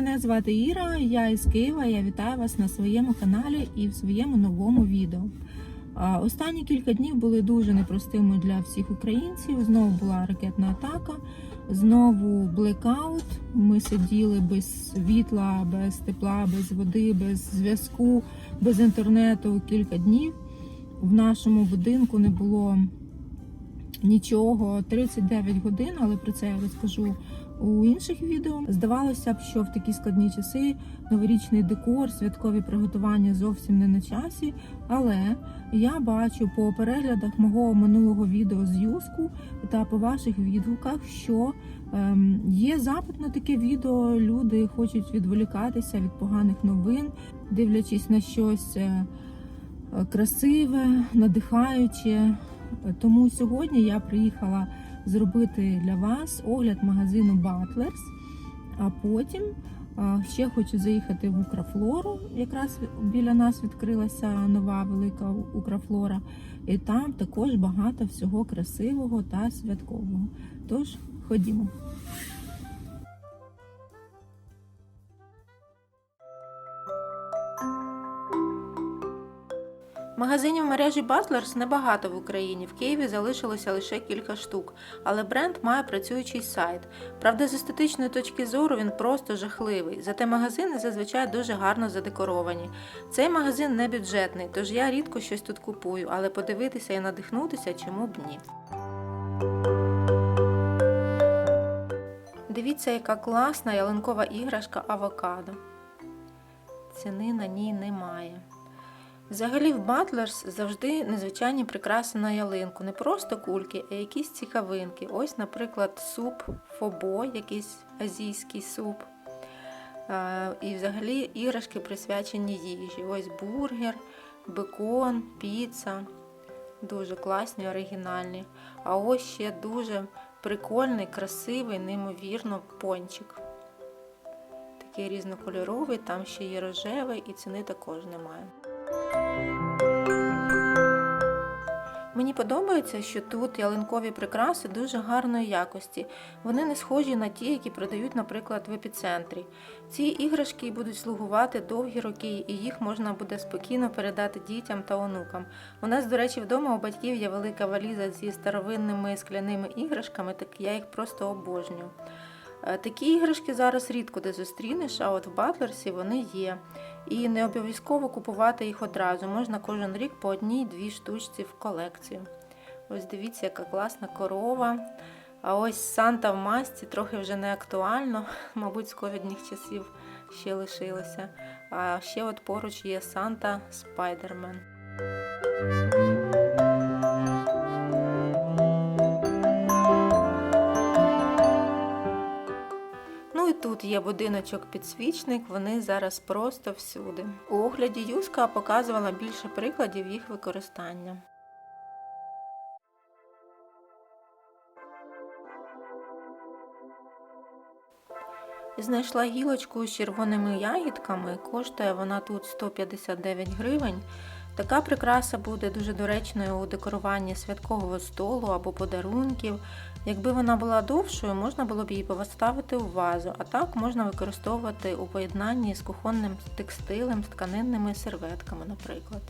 Мене звати Іра, я із Києва. Я вітаю вас на своєму каналі і в своєму новому відео. Останні кілька днів були дуже непростими для всіх українців. Знову була ракетна атака, знову блекаут. Ми сиділи без світла, без тепла, без води, без зв'язку, без інтернету кілька днів. В нашому будинку не було нічого 39 годин, але про це я розкажу у інших відео. Здавалося б, що в такі складні часи новорічний декор, святкові приготування зовсім не на часі. Але я бачу по переглядах мого минулого відео з Юску та по ваших відгуках, що ем, є запит на таке відео. Люди хочуть відволікатися від поганих новин, дивлячись на щось е, е, красиве, надихаюче. Тому сьогодні я приїхала зробити для вас огляд магазину Батлерс, а потім ще хочу заїхати в Украфлору. Якраз біля нас відкрилася нова велика Украфлора, і там також багато всього красивого та святкового. Тож ходімо. Магазинів мережі Butlers небагато в Україні. В Києві залишилося лише кілька штук, але бренд має працюючий сайт. Правда, з естетичної точки зору він просто жахливий. Зате магазини зазвичай дуже гарно задекоровані. Цей магазин не бюджетний, тож я рідко щось тут купую, але подивитися і надихнутися чому б ні. Дивіться, яка класна ялинкова іграшка авокадо. Ціни на ній немає. Взагалі в Butlers завжди незвичайні прикраси на ялинку. Не просто кульки, а якісь цікавинки. Ось, наприклад, суп фобо, якийсь азійський суп. І взагалі іграшки присвячені їжі. Ось бургер, бекон, піца. Дуже класні, оригінальні. А ось ще дуже прикольний, красивий, неймовірно пончик. Такий різнокольоровий, там ще є рожевий і ціни також немає. Мені подобається, що тут ялинкові прикраси дуже гарної якості. Вони не схожі на ті, які продають, наприклад, в епіцентрі. Ці іграшки будуть слугувати довгі роки, і їх можна буде спокійно передати дітям та онукам. У нас, до речі, вдома у батьків є велика валіза зі старовинними скляними іграшками, так я їх просто обожнюю. Е, Такі іграшки зараз рідко де зустрінеш, а от в Батлерсі вони є. І не обов'язково купувати їх одразу. Можна кожен рік по одній-дві штучці в колекцію. Ось дивіться, яка класна корова. А ось Санта в масці трохи вже не актуально, мабуть, з ковідних часів ще лишилося. А ще от поруч є Санта Спайдермен. Тут є будиночок-підсвічник, вони зараз просто всюди. У огляді Юска показувала більше прикладів їх використання. Знайшла гілочку з червоними ягідками, коштує вона тут 159 гривень. Така прикраса буде дуже доречною у декоруванні святкового столу або подарунків. Якби вона була довшою, можна було б її поставити у вазу, а так можна використовувати у поєднанні з кухонним текстилем, з тканинними серветками, наприклад.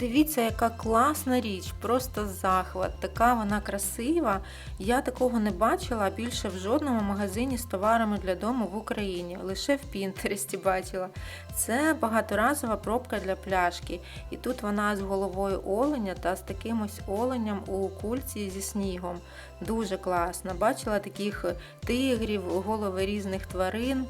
Дивіться, яка класна річ, просто захват. Така вона красива. Я такого не бачила більше в жодному магазині з товарами для дому в Україні. Лише в Пінтересті бачила. Це багаторазова пробка для пляшки. І тут вона з головою оленя та з таким ось оленям у кульці зі снігом. Дуже класна. Бачила таких тигрів, голови різних тварин.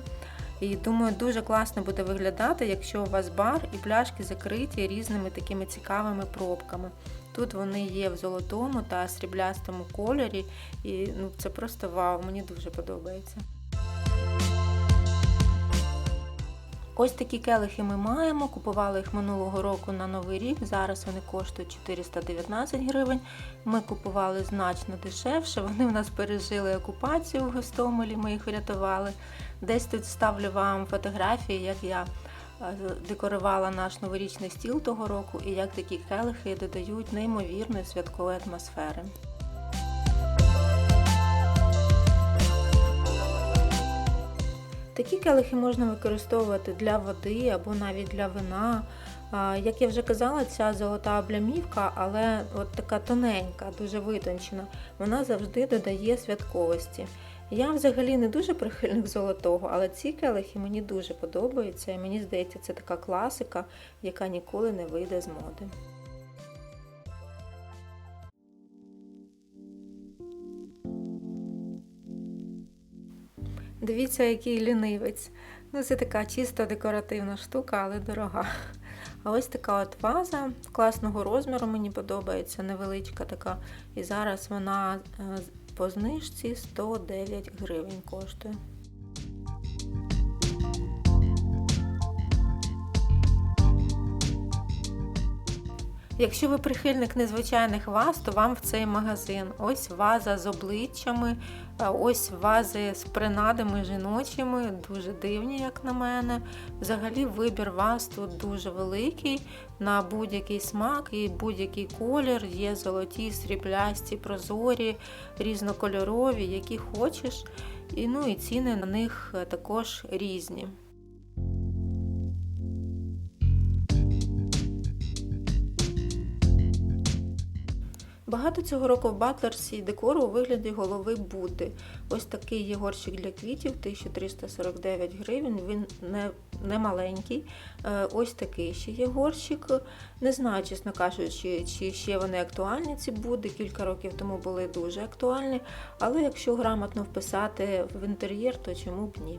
І думаю, дуже класно буде виглядати, якщо у вас бар і пляшки закриті різними такими цікавими пробками. Тут вони є в золотому та сріблястому кольорі, і ну, це просто вау, мені дуже подобається. Ось такі келихи ми маємо. Купували їх минулого року на Новий рік. Зараз вони коштують 419 гривень. Ми купували значно дешевше. Вони в нас пережили окупацію в Гостомелі, ми їх врятували. Десь тут ставлю вам фотографії, як я декорувала наш новорічний стіл того року і як такі келихи додають неймовірної святкової атмосфери. Такі келихи можна використовувати для води або навіть для вина. Як я вже казала, ця золота облямівка, але от така тоненька, дуже витончена, вона завжди додає святковості. Я взагалі не дуже прихильник золотого, але ці келихи мені дуже подобаються, і мені здається, це така класика, яка ніколи не вийде з моди. Дивіться, який лінивець. Ну, це така чисто декоративна штука, але дорога. А ось така от ваза класного розміру, мені подобається, невеличка така. І зараз вона е, по знижці 109 гривень коштує. Якщо ви прихильник незвичайних ваз, то вам в цей магазин. Ось ваза з обличчями, ось вази з принадами жіночими, дуже дивні, як на мене. Взагалі вибір ваз тут дуже великий на будь-який смак і будь-який колір. Є золоті, сріблясті, прозорі, різнокольорові, які хочеш. І, ну, і ціни на них також різні. Багато цього року в Батлерсі декору у вигляді голови Будди. Ось такий є горщик для квітів, 1349 гривень, він не, не маленький. Е, ось такий ще є горщик. Не знаю, чесно кажучи, чи ще вони актуальні, ці Будди. Кілька років тому були дуже актуальні. Але якщо грамотно вписати в інтер'єр, то чому б ні?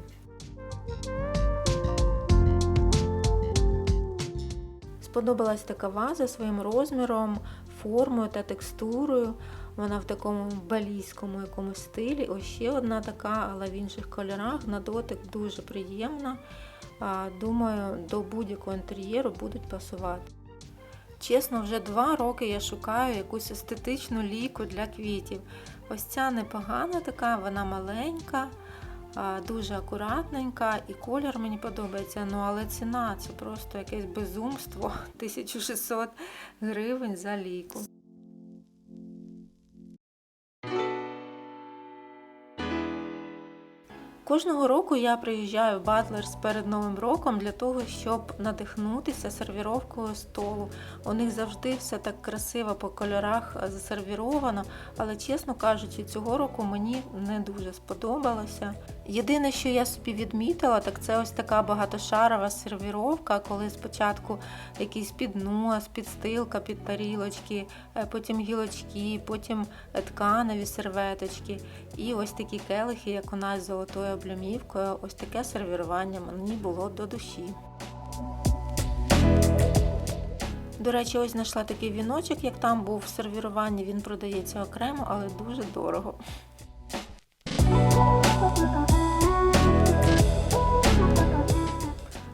Сподобалась така ваза своїм розміром, формою та текстурою. Вона в такому балійському якомусь стилі. Ось ще одна така, але в інших кольорах. На дотик дуже приємна. Думаю, до будь-якого інтер'єру будуть пасувати. Чесно, вже два роки я шукаю якусь естетичну ліку для квітів. Ось ця непогана така, вона маленька, дуже акуратненька, і колір мені подобається. Ну, але ціна це просто якесь безумство 1600 гривень за ліку. Кожного року я приїжджаю в Батлерс перед Новим роком для того, щоб надихнутися сервіровкою столу. У них завжди все так красиво по кольорах засервіровано, але, чесно кажучи, цього року мені не дуже сподобалося. Єдине, що я собі відмітила, так це ось така багатошарова сервіровка, коли спочатку якийсь піднос, підстилка під тарілочки, е, потім гілочки, потім тканеві серветочки. І ось такі келихи, як у нас з золотою облямівкою, ось таке сервірування мені було до душі. До речі, ось знайшла такий віночок, як там був в сервіруванні, він продається окремо, але дуже дорого.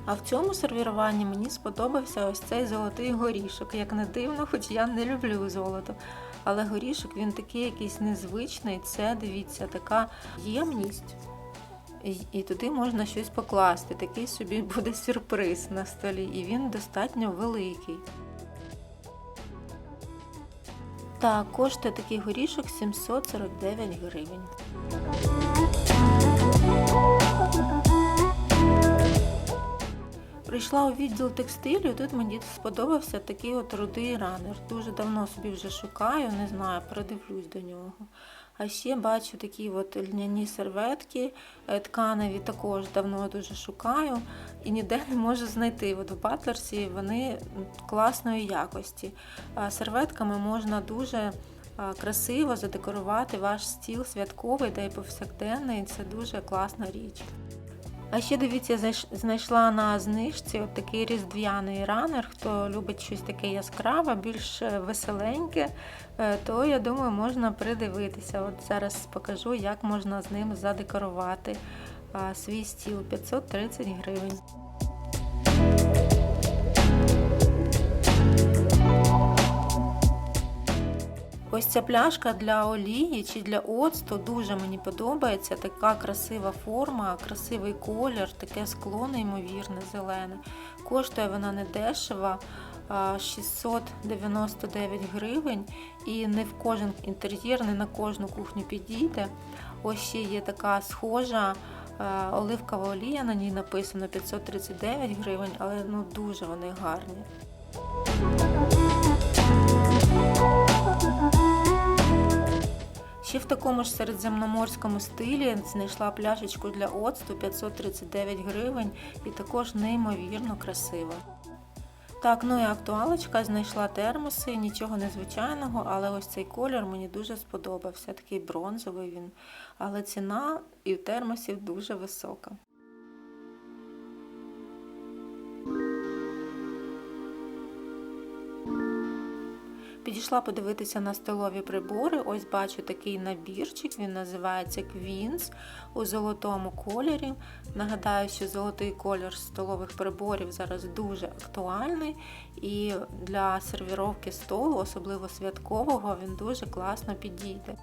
А в цьому сервіруванні мені сподобався ось цей золотий горішок. Як не дивно, хоч я не люблю золото. Але горішок він такий якийсь незвичний. Це, дивіться, така ємність. І, туди можна щось покласти. Такий собі буде сюрприз на столі. І він достатньо великий. Так, коштує такий горішок 749 гривень. Прийшла у відділ текстилю, тут мені сподобався такий от рудий ранер. Дуже давно собі вже шукаю, не знаю, придивлюсь до нього. А ще бачу такі от льняні серветки, е, тканеві також давно дуже шукаю і ніде не можу знайти. От в Батлерсі вони класної якості. Серветками можна дуже красиво задекорувати ваш стіл святковий та й повсякденний. Це дуже класна річ. А ще дивіться, знайшла на знижці от такий різдвяний ранер. Хто любить щось таке яскраве, більш е, веселеньке, е, то я думаю, можна придивитися. От Зараз покажу, як можна з ним задекорувати свій стіл 530 гривень. Ось ця пляшка для олії чи для оцту дуже мені подобається. Така красива форма, красивий колір, таке скло, неймовірне, зелене. Коштує вона не дешево, 699 гривень. І не в кожен інтер'єр, не на кожну кухню підійде. Ось ще є така схожа Оливкова олія, на ній написано 539 гривень, але ну дуже вони гарні. Ще в такому ж середземноморському стилі знайшла пляшечку для оцту 539 гривень і також неймовірно красива. Так, ну і актуалочка знайшла термоси, нічого незвичайного, але ось цей колір мені дуже сподобався. Такий бронзовий він. Але ціна і в термосів дуже висока. Підійшла подивитися на столові прибори. Ось бачу такий набірчик, він називається Queens у золотому кольорі. Нагадаю, що золотий колір столових приборів зараз дуже актуальний, і для сервіровки столу, особливо святкового, він дуже класно підійде.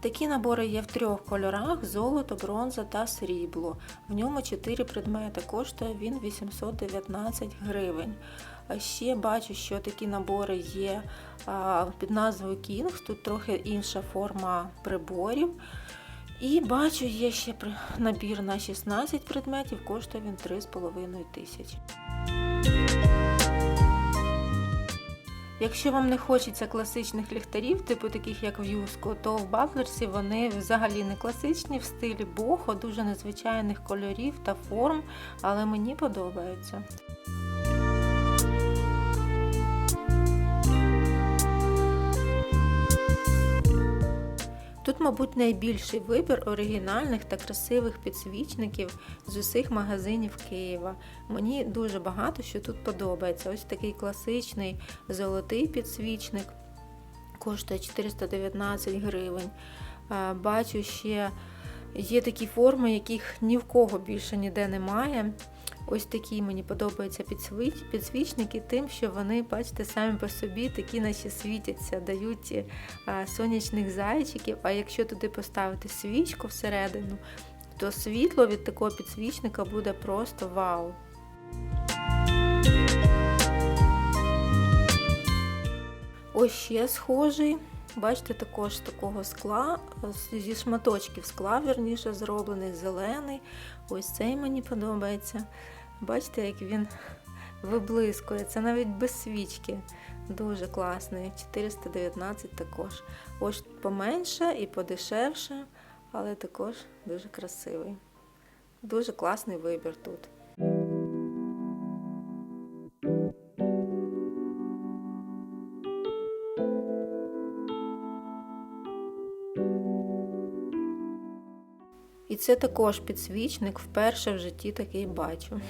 Такі набори є в трьох кольорах: золото, бронза та срібло. В ньому 4 предмети. Коштує він 819 гривень. Ще бачу, що такі набори є під назвою Kings. Тут трохи інша форма приборів. І бачу, є ще набір на 16 предметів, коштує він 3,5 тисячі. Якщо вам не хочеться класичних ліхтарів, типу таких як в Юску, то в Батлерсі вони взагалі не класичні в стилі бохо, дуже незвичайних кольорів та форм, але мені подобаються. Тут, мабуть, найбільший вибір оригінальних та красивих підсвічників з усіх магазинів Києва. Мені дуже багато що тут подобається. Ось такий класичний золотий підсвічник, коштує 419 гривень. Бачу ще є такі форми, яких ні в кого більше ніде немає. Ось такі мені подобаються підсвічники, тим, що вони, бачите, самі по собі такі наче світяться, дають сонячних зайчиків. А якщо туди поставити свічку всередину, то світло від такого підсвічника буде просто вау. Ось ще схожий. Бачите, також такого скла, зі шматочків скла, верніше, зроблений, зелений. Ось цей мені подобається. Бачите, як він виблискує. Це навіть без свічки. Дуже класний. 419 також. Ось поменше і подешевше, але також дуже красивий. Дуже класний вибір тут. Це також підсвічник, вперше в житті такий бачу.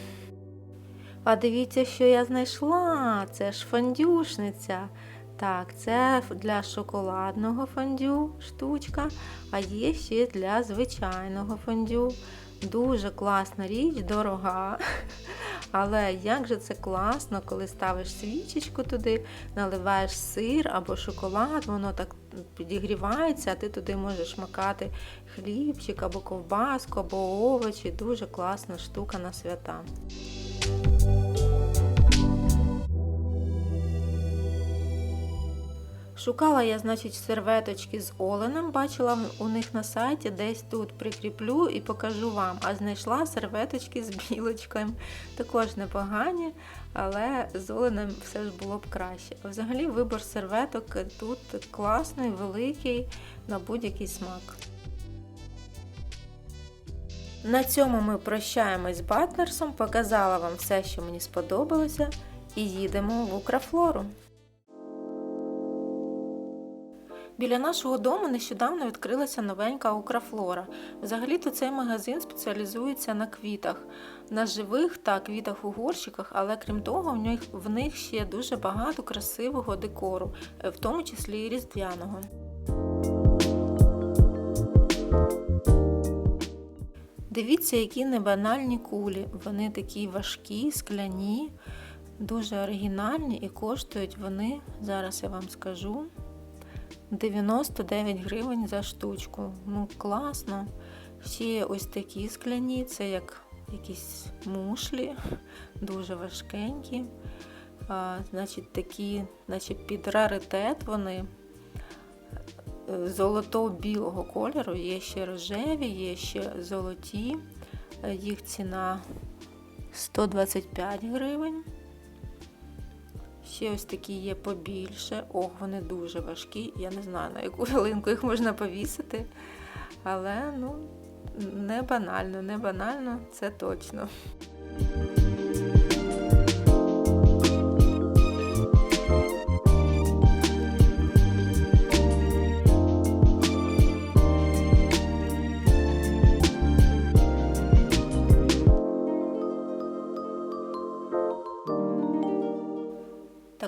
А дивіться, що я знайшла. Це ж фондюшниця. Так, це для шоколадного фондю штучка, а є ще для звичайного фондю. Дуже класна річ, дорога. Але як же це класно, коли ставиш свічечку туди, наливаєш сир або шоколад, воно так підігрівається, а ти туди можеш макати хлібчик або ковбаску, або овочі. Дуже класна штука на свята. Шукала я, значить, серветочки з оленем, бачила у них на сайті, десь тут прикріплю і покажу вам. А знайшла серветочки з білочкою. Також непогані, але з оленем все ж було б краще. Взагалі вибор серветок тут класний, великий, на будь-який смак. На цьому ми прощаємось з Батнерсом, показала вам все, що мені сподобалося, і їдемо в Украфлору. Біля нашого дому нещодавно відкрилася новенька Украфлора. Взагалі-то цей магазин спеціалізується на квітах, на живих та квітах у горщиках, але крім того, в них, ще дуже багато красивого декору, е, в тому числі і різдвяного. Дивіться, які небанальні кулі. Вони такі важкі, скляні, дуже оригінальні і коштують вони, зараз я вам скажу. 99 гривень за штучку. Ну, класно. Ще ось такі скляні, це як якісь мушлі, дуже важкенькі. А, Значить, такі, наче під раритет вони. е, золото-білого кольору, є ще рожеві, є ще золоті. Е, Їх ціна 125 гривень. Ще ось такі є побільше. Ох, вони дуже важкі. Я не знаю, на яку ялинку їх можна повісити. Але ну, не банально, не банально, це точно.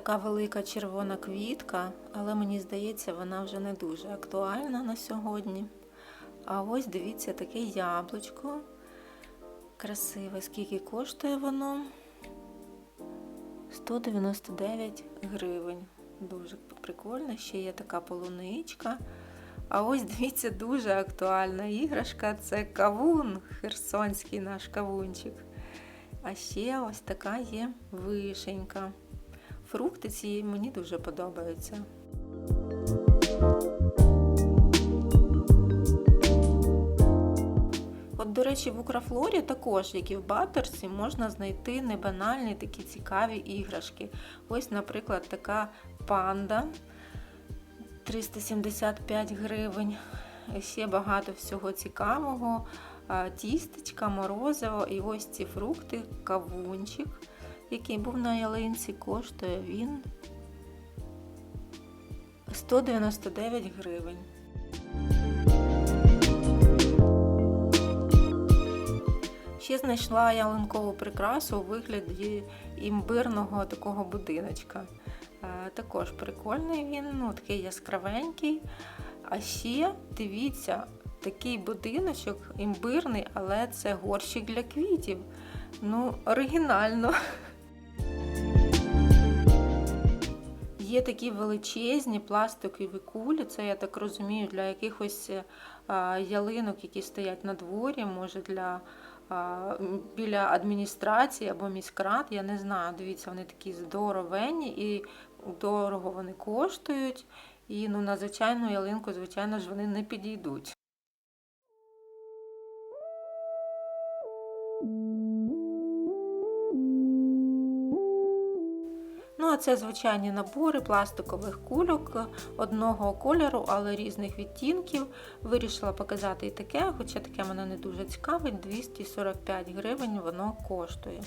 Така велика червона квітка, але мені здається, вона вже не дуже актуальна на сьогодні. А ось дивіться, таке яблучко. Красиве. Скільки коштує воно? 199 гривень. Дуже прикольно. Ще є така полуничка. А ось дивіться, дуже актуальна іграшка це кавун, херсонський наш кавунчик. А ще ось така є вишенька. Фрукти ці мені дуже подобаються. От, до речі, в Украфлорі також, як і в Баттерсі, можна знайти небанальні такі цікаві іграшки. Ось, наприклад, така панда 375 гривень. Ще багато всього цікавого. Тістечка, морозиво і ось ці фрукти, кавунчик, який був на ялинці, коштує він 199 гривень. Ще знайшла ялинкову прикрасу у вигляді імбирного такого будиночка. Е, Також прикольний він, ну такий яскравенький. А ще дивіться, такий будиночок імбирний, але це горщик для квітів. Ну, оригінально. Є такі величезні пластикові кулі, це я так розумію, для якихось а, ялинок, які стоять на дворі, може для біля адміністрації або міськрад. Я не знаю. Дивіться, вони такі здоровенні і дорого вони коштують. І ну, на звичайну ялинку, звичайно ж, вони не підійдуть. Ну, а це звичайні набори пластикових кульок одного кольору, але різних відтінків. Вирішила показати і таке, хоча таке мене не дуже цікавить. 245 гривень воно коштує.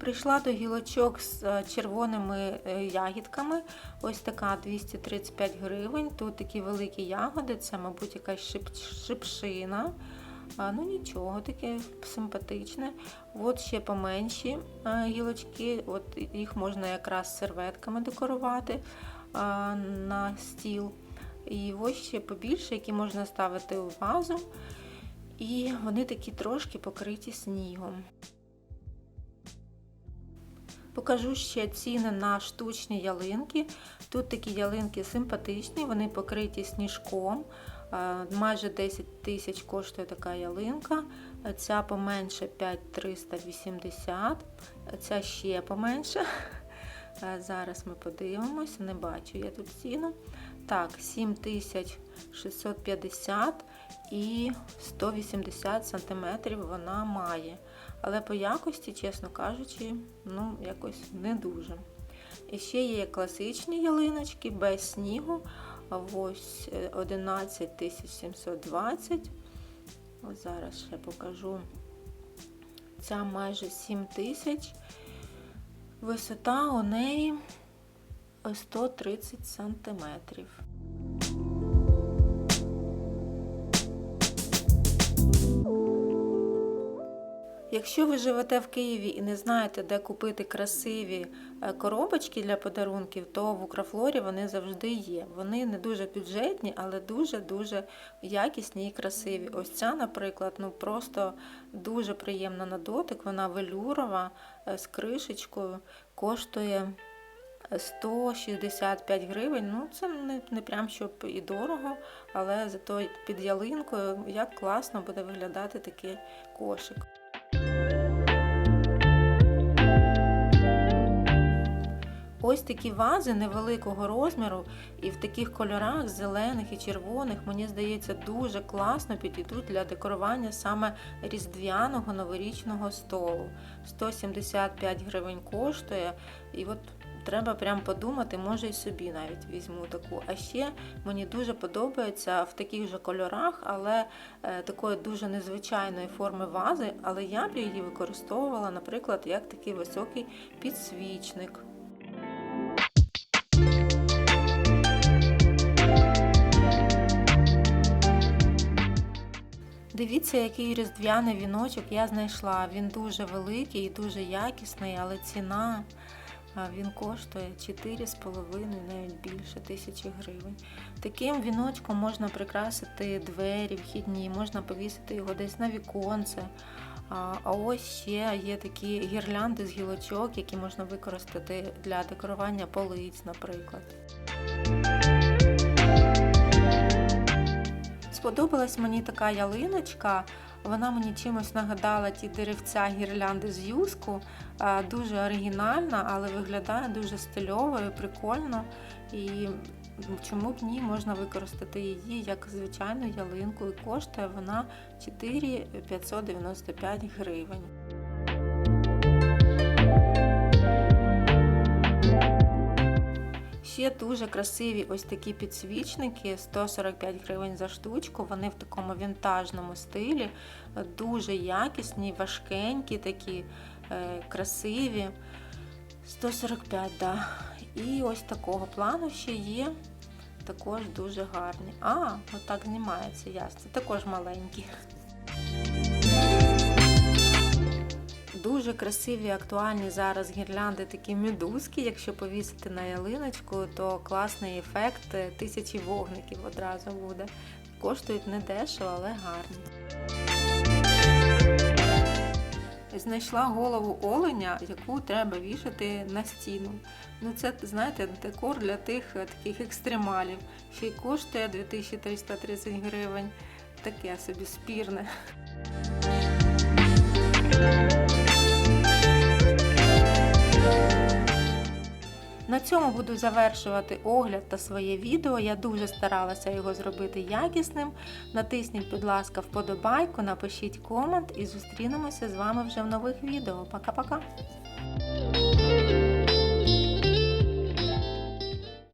Прийшла до гілочок з е, червоними е, ягідками. Ось така 235 гривень. Тут такі великі ягоди, це, мабуть, якась шип- шипшина. А, Ну нічого, таке симпатичне. От ще поменші гілочки, от їх можна якраз серветками декорувати а, на стіл. І ось ще побільше, які можна ставити у вазу. І вони такі трошки покриті снігом. Покажу ще ціни на штучні ялинки. Тут такі ялинки симпатичні, вони покриті сніжком. Е, Майже 10 тисяч коштує така ялинка. Ця поменше 5380, ця ще поменше. Е, Зараз ми подивимося, не бачу я тут ціну. Так, 7650 і 180 см вона має. Але по якості, чесно кажучи, ну, якось не дуже. І ще є класичні ялиночки без снігу. Ось е, 11 720. Ось зараз ще покажу. Ця майже 7 тисяч. Висота у неї 130 сантиметрів. Якщо ви живете в Києві і не знаєте, де купити красиві е, коробочки для подарунків, то в Украфлорі вони завжди є. Вони не дуже бюджетні, але дуже-дуже якісні і красиві. Ось ця, наприклад, ну просто дуже приємна на дотик. Вона велюрова е, з кришечкою, коштує 165 гривень. Ну, це не, не прям щоб і дорого, але зато під ялинкою як класно буде виглядати такий кошик. Ось такі вази невеликого розміру і в таких кольорах зелених і червоних, мені здається, дуже класно підійдуть для декорування саме різдвяного новорічного столу. 175 гривень коштує, і от треба прям подумати, може і собі навіть візьму таку. А ще мені дуже подобається в таких же кольорах, але е, такої дуже незвичайної форми вази, але я б її використовувала, наприклад, як такий високий підсвічник. Дивіться, який різдвяний віночок я знайшла. Він дуже великий і дуже якісний, але ціна він коштує 4,5, навіть більше тисячі гривень. Таким віночком можна прикрасити двері вхідні, можна повісити його десь на віконце. А ось ще є такі гірлянди з гілочок, які можна використати для декорування полиць, наприклад. Сподобалась мені така ялиночка. Вона мені чимось нагадала ті деревця гірлянди з юску. Дуже оригінальна, але виглядає дуже стильово і прикольно. І чому б ні, можна використати її як звичайну ялинку. І коштує вона 4,595 гривень. Ще дуже красиві ось такі підсвічники, 145 гривень за штучку. Вони в такому вінтажному стилі, дуже якісні, важкенькі такі, е, красиві. 145, да. І ось такого плану ще є. Також дуже гарні. А, отак знімається ясно. Також маленькі. Дуже красиві, актуальні зараз гірлянди, такі медузки. Якщо повісити на ялиночку, то класний ефект тисячі вогників одразу буде. Коштують не дешево, але гарні. Знайшла голову оленя, яку треба вішати на стіну. Ну, це, знаєте, декор для тих таких екстремалів. Ще й коштує 2330 гривень. Таке собі спірне. На цьому буду завершувати огляд та своє відео. Я дуже старалася його зробити якісним. Натисніть, будь ласка, вподобайку, напишіть комент і зустрінемося з вами вже в нових відео. Пока-пока!